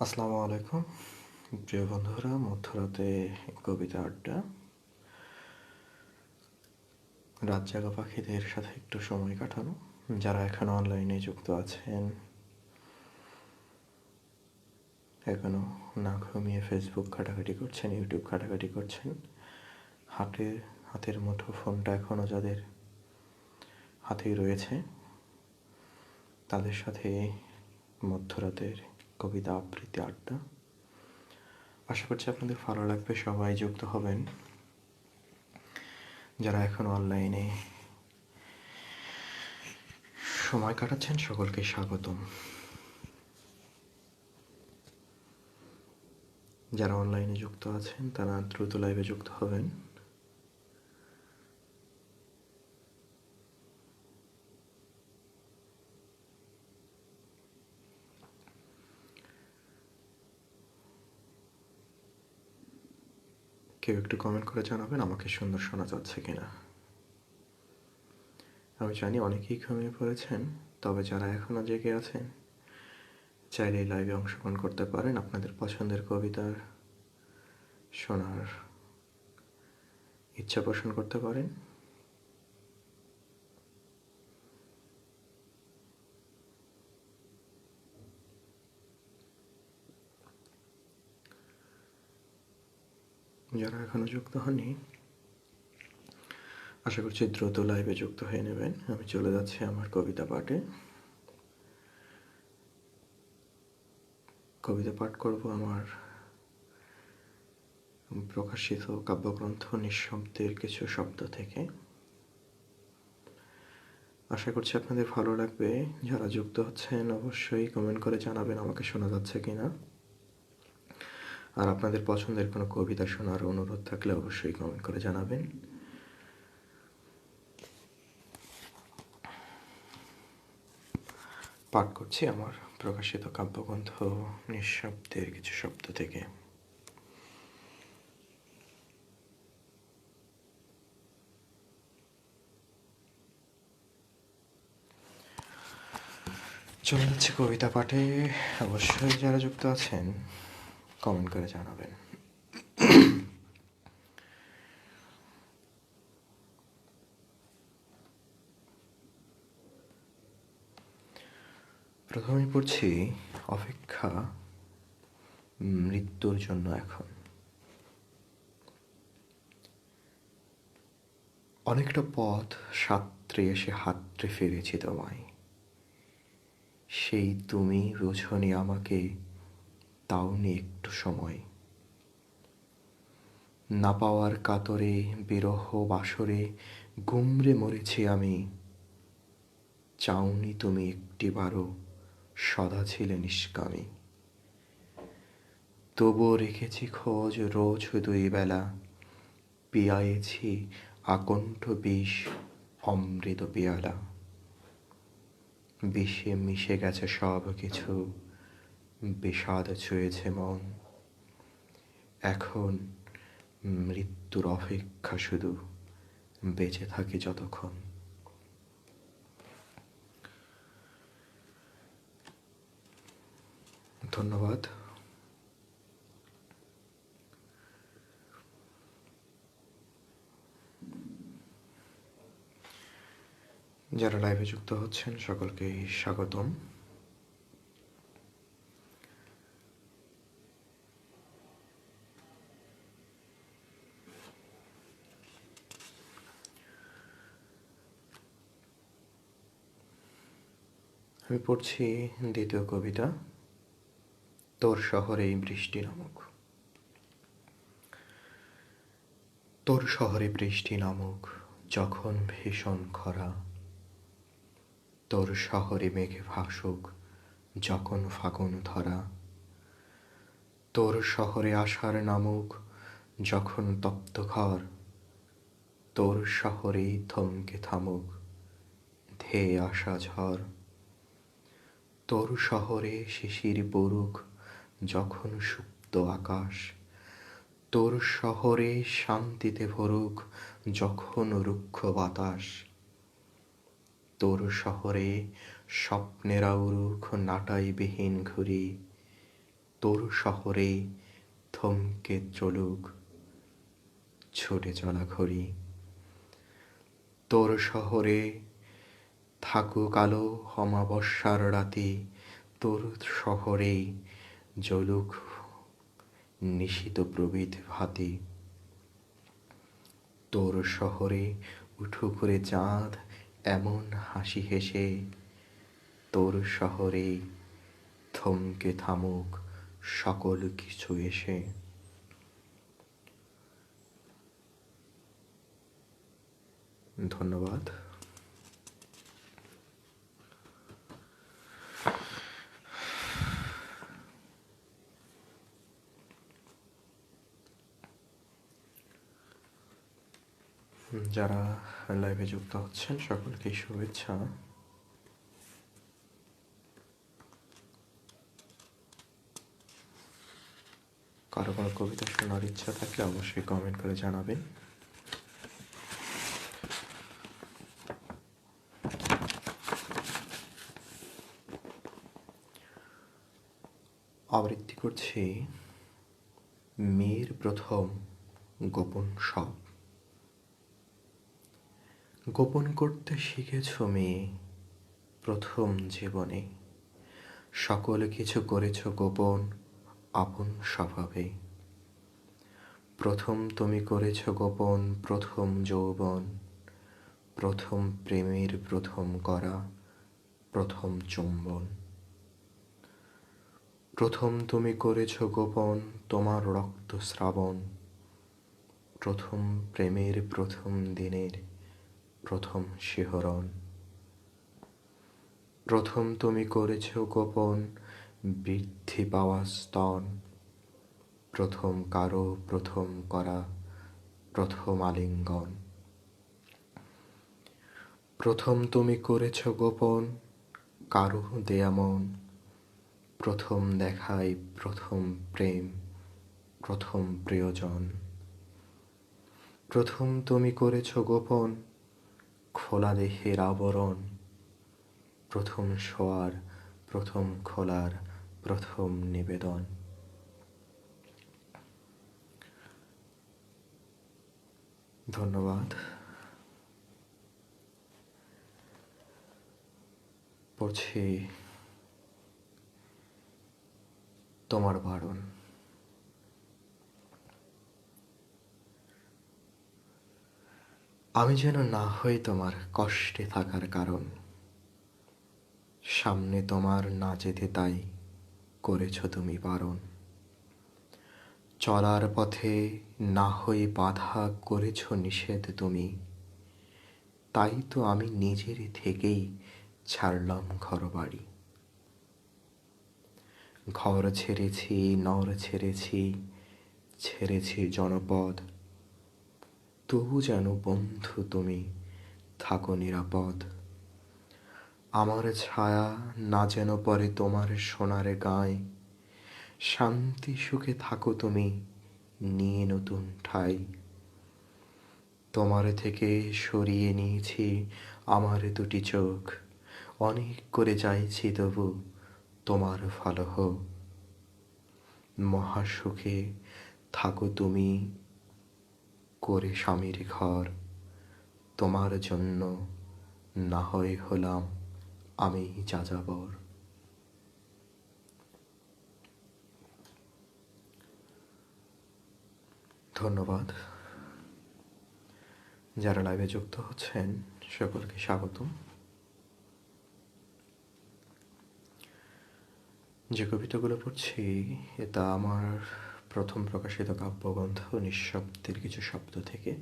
আসসালামু আলাইকুম। প্রিয় বন্ধুরা, মধ্যরাতে কবিতা আড্ডা। রাত জাগা পাখিদের সাথে একটু সময় কাটানো। যারা এখন অনলাইনে যুক্ত আছেন এখনও না ঘুমিয়ে ফেসবুক ঘাটাঘাটি করছেন ইউটিউব ঘাটাঘাটি করছেন, হাতে, হাতের মুঠো ফোনটা এখনও যাদের হাতেই রয়েছে, তাদের সাথে মধ্যরাতের কবিতা আবৃত্তি, আড্ডা। আশা করছি আপনাদের ভালো লাগবে, সবাই যুক্ত হবেন। যারা এখন অনলাইনে সময় কাটাচ্ছেন, সকলকে স্বাগতম। যারা অনলাইনে যুক্ত আছেন, তারা দ্রুত লাইভে যুক্ত হবেন। কেউ একটু কমেন্ট করে জানাবেন, আমাকে সুন্দর শোনা যাচ্ছে কিনা। আমি জানি অনেকেই ঘুমিয়ে পড়েছেন, তবে যারা এখনও জেগে আছেন, চাইলে লাইভে অংশগ্রহণ করতে পারেন আপনাদের পছন্দের কবিতার শোনার ইচ্ছা পোষণ করতে পারেন। যারা এখনও যুক্ত হননি, আশা করছি দ্রুত লাইভে যুক্ত হয়ে নেবেন। আমি চলে যাচ্ছি আমার কবিতা পাঠে। কবিতা পাঠ করব আমার প্রকাশিত কাব্যগ্রন্থ নিঃশব্দের কিছু শব্দ থেকে। আশা করছি আপনাদের ভালো লাগবে। যারা যুক্ত হচ্ছেন, অবশ্যই কমেন্ট করে জানাবেন আমাকে শোনা যাচ্ছে কিনা। আর আপনাদের পছন্দের কোনো কবিতা শোনার অনুরোধ থাকলে অবশ্যই কমেন্ট করে জানাবেন। পাঠ করছি আমার প্রকাশিত কাব্যগ্রন্থ নিঃশব্দের কিছু শব্দ থেকে। চলে যাচ্ছে কবিতা পাঠে। অবশ্যই যারা যুক্ত আছেন কমেন্ট করে জানাবেন। প্রথমে পড়ছি, অপেক্ষা মৃত্যুর জন্য এখন। অনেকটা পথ সাত্রে এসে হাতড়ে ফিরেছি তোমায়। সেই তুমি বোঝনি আমাকে তাওনি একটু সময়। না পাওয়ার কাতরে, বিরহ বাসরে, গুমরে মরেছি আমি। চাওনি তুমি একটিবারও, সদা ছিলে নিষ্কামী। তবুও রেখেছি খোঁজ রোজ দুই বেলা। পিয়ায়েছি আকণ্ঠ বিষ, অমৃত পেয়ালা। বিষে মিশে গেছে সব কিছু বিষাদ ছুঁয়েছে মন। এখন মৃত্যুর অপেক্ষা শুধু বেঁচে থাকি যতক্ষণ। ধন্যবাদ। যারা লাইভে যুক্ত হচ্ছেন, সকলকে স্বাগতম। আমি পড়ছি দ্বিতীয় কবিতা, তোর শহরেই বৃষ্টি নামক। তোর শহরে বৃষ্টি নামক, যখন ভীষণ খরা। তোর শহরে মেঘে ভাসুক, যখন ফাগুন ধরা। তোর শহরে আসার নামুক, যখন তপ্ত ঘর। তোর শহরেই থমকে থামুক, ধেয়ে আসা ঝড়। তোর শহরে শিশির পড়ুক যখন সুপ্ত আকাশ। তোর শহরে শান্তিতে ভরুক যখন রুক্ষ বাতাস। তোর শহরে স্বপ্নেরা উরুখ নাটাইবিহীন ঘুরি তোর শহরে থমকে চলুক ছুটে চলা ঘড়ি। তোর শহরে থাকুক আলো অমাবস্যার রাতে, তোর শহরে জলুক নিশিত প্রবিত ভাতে। তোর শহরে উঠু করে চাঁদ এমন হাসি হেসে, তোর শহরে থমকে থামুক সকল কিছু এসে। ধন্যবাদ। যারা লাইভে যুক্ত হচ্ছেন, সকলকে শুভেচ্ছা। কারও কোনো কবিতা শোনার ইচ্ছা থাকলে অবশ্যই কমেন্ট করে জানাবেন। আবৃত্তি করছি মেয়ের প্রথম গোপন সব গোপন করতে শিখেছ মেয়ে প্রথম জীবনে। সকল কিছু করেছ গোপন, আপন স্বভাবে। প্রথম তুমি করেছ গোপন, প্রথম যৌবন। প্রথম প্রেমের প্রথম করা, প্রথম চুম্বন। প্রথম তুমি করেছ গোপন, তোমার রক্তস্রাবণ প্রথম প্রেমের প্রথম দিনের প্রথম শিহরণ। প্রথম তুমি করেছ গোপন বৃদ্ধি পাওয়া স্তন। প্রথম কারও প্রথম করা প্রথম আলিঙ্গন। প্রথম তুমি করেছ গোপন কারও দেয়া মন। প্রথম দেখাই প্রথম প্রেম, প্রথম প্রিয়জন। প্রথম তুমি করেছ গোপন খোলা দেহের আবরণ। প্রথম শোয়ার প্রথম খোলার প্রথম নিবেদন। ধন্যবাদ। পড়ছি তোমার বারণ। আমি যেন না হই তোমার কষ্টে থাকার কারণ। সামনে তোমার না যেতে তাই করেছ তুমি বারণ। চলার পথে না হয়ে বাধা করেছ নিষেধ তুমি। তাই তো আমি নিজের থেকেই ছাড়লাম ঘর বাড়ি ঘর ছেড়েছি, নর ছেড়েছি ছেড়েছি জনপদ। তবু যেন বন্ধু তুমি, থাকো নিরাপদ। আমার ছায়া না যেন পরে তোমার সোনার গায়ে। শান্তি সুখে থাকো তুমি, নিয়ে নতুন ঠাই। তোমার থেকে সরিয়ে নিয়েছি আমার দুটি চোখ, অনেক করে চাইছি তবু তোমার ভালো হোক মহাসুখে থাকো তুমি করে স্বামীর ঘর। তোমার জন্য না হয় হলাম আমি যাযাবর। ধন্যবাদ। যারা লাইভে যুক্ত হচ্ছেন, সকলকে স্বাগতম। যে কবিতাগুলো পড়ছি, এটা আমার প্রথম প্রকাশিত কাব্যগ্রন্থ নিঃশব্দের কিছু শব্দ থেকে।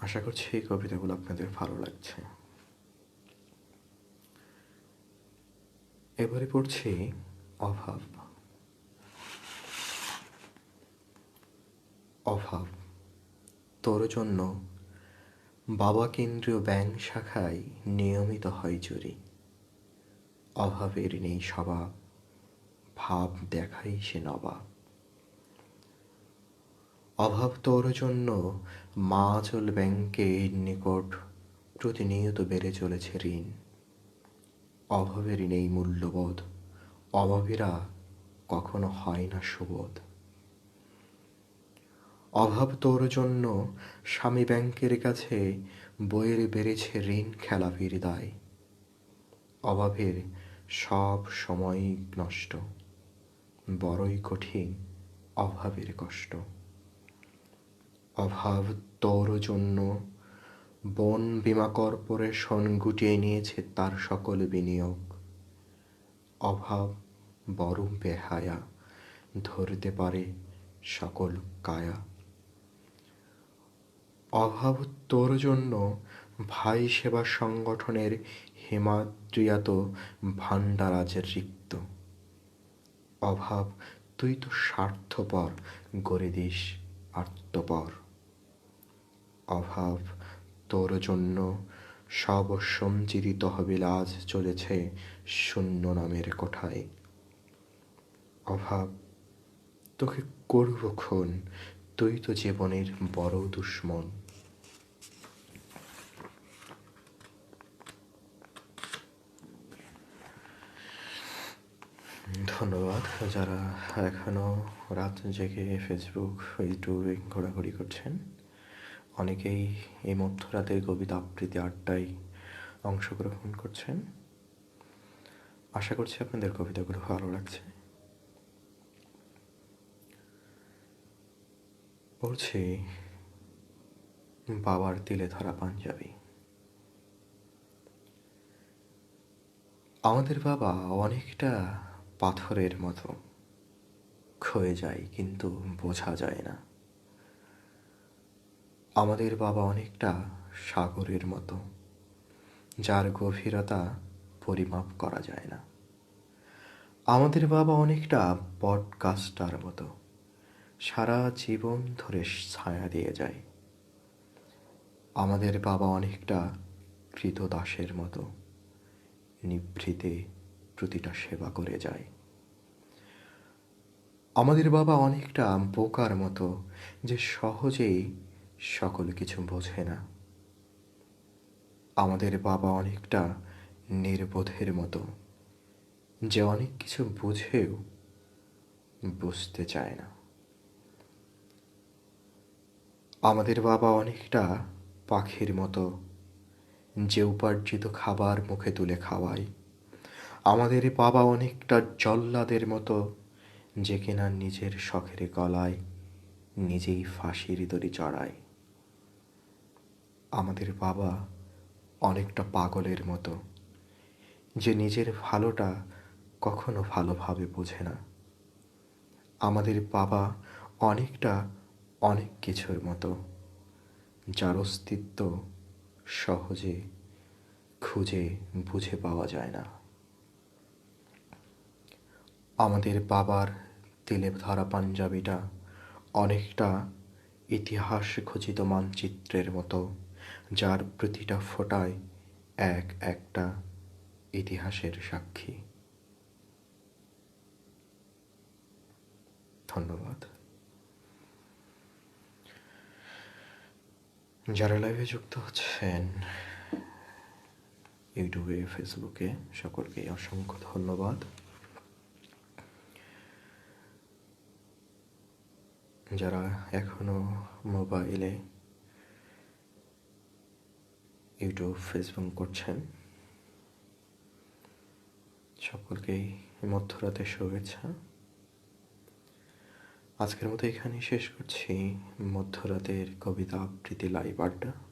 আশা করছি এই কবিতাগুলো আপনাদের ভালো লাগছে। এবারে পড়ছি অভাব। অভাব, তোর জন্য বাবা কেন্দ্রীয় ব্যাংক শাখায় নিয়মিত হয় চুরি। অভাবের নেই স্বভাব। ভাব দেখাই সে নবাব। অভাব তোর জন্য মাচল ব্যাংকের নিকট প্রতিনিয়ত বেড়ে চলেছে ঋণ। অভাবের নেই মূল্যবোধ, অভাবীরা কখনো হয় না সুবোধ। অভাব তোর জন্য স্বামী ব্যাংকের কাছে বইয়ের বেড়েছে ঋণ খেলাপির দায় অভাবের সব সময়ই নষ্ট। বড়ই কঠিন, অভাবের কষ্ট। অভাব তোর জন্য, বন বিমা কর্পোরেশন গুটিয়ে নিয়েছে তার সকল বিনিয়োগ। অভাব বড় বেহায়া, ধরতে পারে সকল কায়া। অভাব তোর জন্য, ভাই সেবা সংগঠনের হেমাদ্রিয়াত ভাণ্ডার আজ রিক্ত। অভাব, তুই তো স্বার্থপর, গড়ে দিস আত্মপর। অভাব, তোর জন্য সব সঞ্চিতি তহবিল আজ চলেছে শূন্য নামের কোঠায়। অভাব, তোকে করব খুন, তুই তো জীবনের বড় দুশ্মন। ধন্যবাদ। যারা এখনও রাত জেগে ফেসবুক ইউটিউবে ঘোরাঘুরি করছেন, অনেকেই এই মধ্যরাতের কবিতা আবৃত্তি আড্ডায় অংশগ্রহণ করছেন। আশা করছি আপনাদের কবিতাগুলো ভালো লাগছে। পড়ছি বাবার তিলে ধরা পাঞ্জাবি। আমাদের বাবা অনেকটা পাথরের মতো। ক্ষয়ে যায় কিন্তু বোঝা যায় না। আমাদের বাবা অনেকটা সাগরের মতো, যার গভীরতা পরিমাপ করা যায় না। আমাদের বাবা অনেকটা গাছটার মতো, সারা জীবন ধরে ছায়া দিয়ে যায়। আমাদের বাবা অনেকটা কৃতদাসের মতো, নিভৃতে প্রতিটা সেবা করে যায়। আমাদের বাবা অনেকটা বোকার মতো যে সহজেই সকল কিছু বোঝে না। আমাদের বাবা অনেকটা নির্বোধের মতো যে অনেক কিছু বুঝেও বুঝতে চায় না। আমাদের বাবা অনেকটা পাখির মতো যে উপার্জিত খাবার মুখে তুলে খাওয়ায়। আমাদের বাবা অনেকটা জল্লাদের মতো, যে কিনা নিজের শখের গলায় নিজেই ফাঁসির দড়ি চড়ায়। আমাদের বাবা অনেকটা পাগলের মতো, যে নিজের ভালোটা কখনো ভালোভাবে বোঝে না। আমাদের বাবা অনেকটা অনেক কিছুর মতো, যার অস্তিত্ব সহজে খুঁজে বুঝে পাওয়া যায় না। আমাদের বাবার তেলে ধরা পাঞ্জাবিটা অনেকটা ইতিহাস খচিত মানচিত্রের মতো, যার প্রতিটা ফোটায় এক একটা ইতিহাসের সাক্ষী। ধন্যবাদ। যারা লাইভে যুক্ত হচ্ছেন, ইউটিউবে ফেসবুকে সকলকে অসংখ্য ধন্যবাদ। যারা এখনও মোবাইলে ইউটিউব, ফেসবুক করছেন, সকলকেই মধ্যরাতে শুভেচ্ছা। আজকের মতো এখানেই শেষ করছি। মধ্যরাতের কবিতা আবৃত্তি লাইভ আড্ডা।